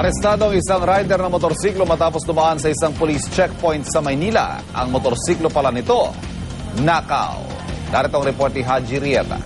Arestado ang isang rider ng motorsiklo matapos dumaan sa isang police checkpoint sa Maynila. Ang motorsiklo pala nito, nakaw. Narito ang report ni Haji Rieta.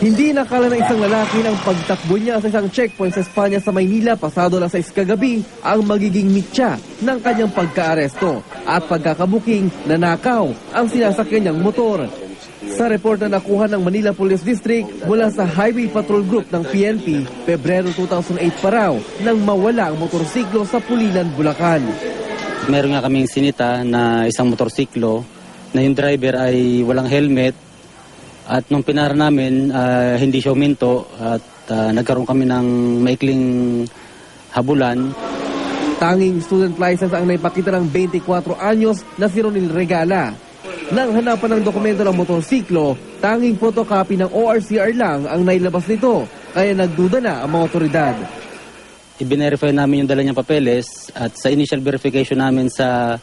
Hindi nakala ng isang lalaki ng pagtakbo niya sa isang checkpoint sa Espanya sa Maynila pasado lang sa kagabi ang magiging mitya ng kanyang pagkaaresto at pagkakabuking nanakaw ang sinasakyan niyang motor. Sa report na nakuha ng Manila Police District mula sa Highway Patrol Group ng PNP, Pebrero 2008 pa raw nang mawala ang motorsiklo sa Pulilan, Bulacan. Meron nga kaming sinita na isang motorsiklo na yung driver ay walang helmet at nung pinara namin ah, hindi siya uminto at ah, nagkaroon kami ng maikling habulan. Tanging student license ang naipakita ng 24 anyos na si Ronil Regala. Nang hanapan ng dokumento ng motorsiklo, tanging photocopy ng ORCR lang ang nailabas nito, kaya nagduda na ang mga otoridad. I-verify namin yung dala niyang papeles at sa initial verification namin sa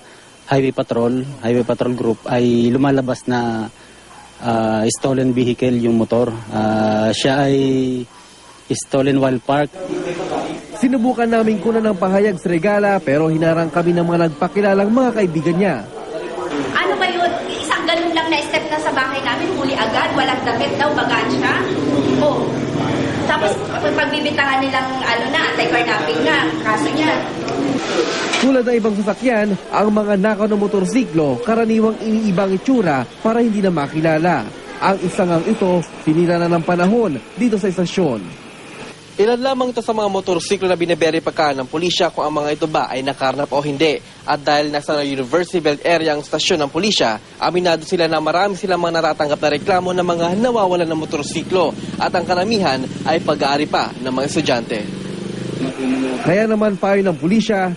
Highway Patrol, Highway Patrol Group ay lumalabas na ah, stolen vehicle yung motor. Ah, siya ay stolen while parked Sinubukan namin kunan ng pahayag sa regala pero hinarang kami ng mga nagpakilalang mga kaibigan niya. Ano ba yun? Ganun lang na step na sa bahay namin, huli agad, walang damit daw, bagansya. Oh. Tapos pagbibitahan nilang ano na, anti-carnapping na, kaso niya. Tulad ng ibang sasakyan, ang mga nakaw ng motorsiklo karaniwang iniibang itsura para hindi na makilala. Ang isang ang ito, sinira na ng panahon dito sa istasyon. Ilan lamang ito sa mga motorsiklo na biniberi pagka ng pulisya kung ang mga ito ba ay nakarnap o hindi. At dahil nasa University Belt area ang stasyon ng pulisya, aminado sila na marami silang mga natatanggap na reklamo ng mga nawawalan ng motorsiklo at ang karamihan ay pag-aari pa ng mga estudyante. Kaya naman payo ng pulisya,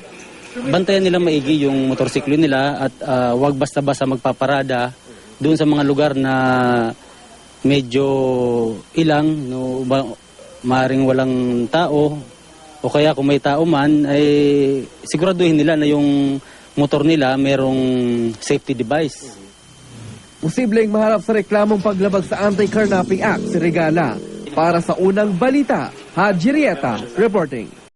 bantayan nila maigi yung motorsiklo nila at ah, wag basta-basta magpaparada doon sa mga lugar na medyo ilang, no, ba, maring walang tao o kaya kung may tao man ay siguraduhin nila na yung motor nila merong safety device. posibleng maharap sa reklamong paglabag sa Anti-Carnapping Act si Regala. Para sa unang balita, Haji reporting.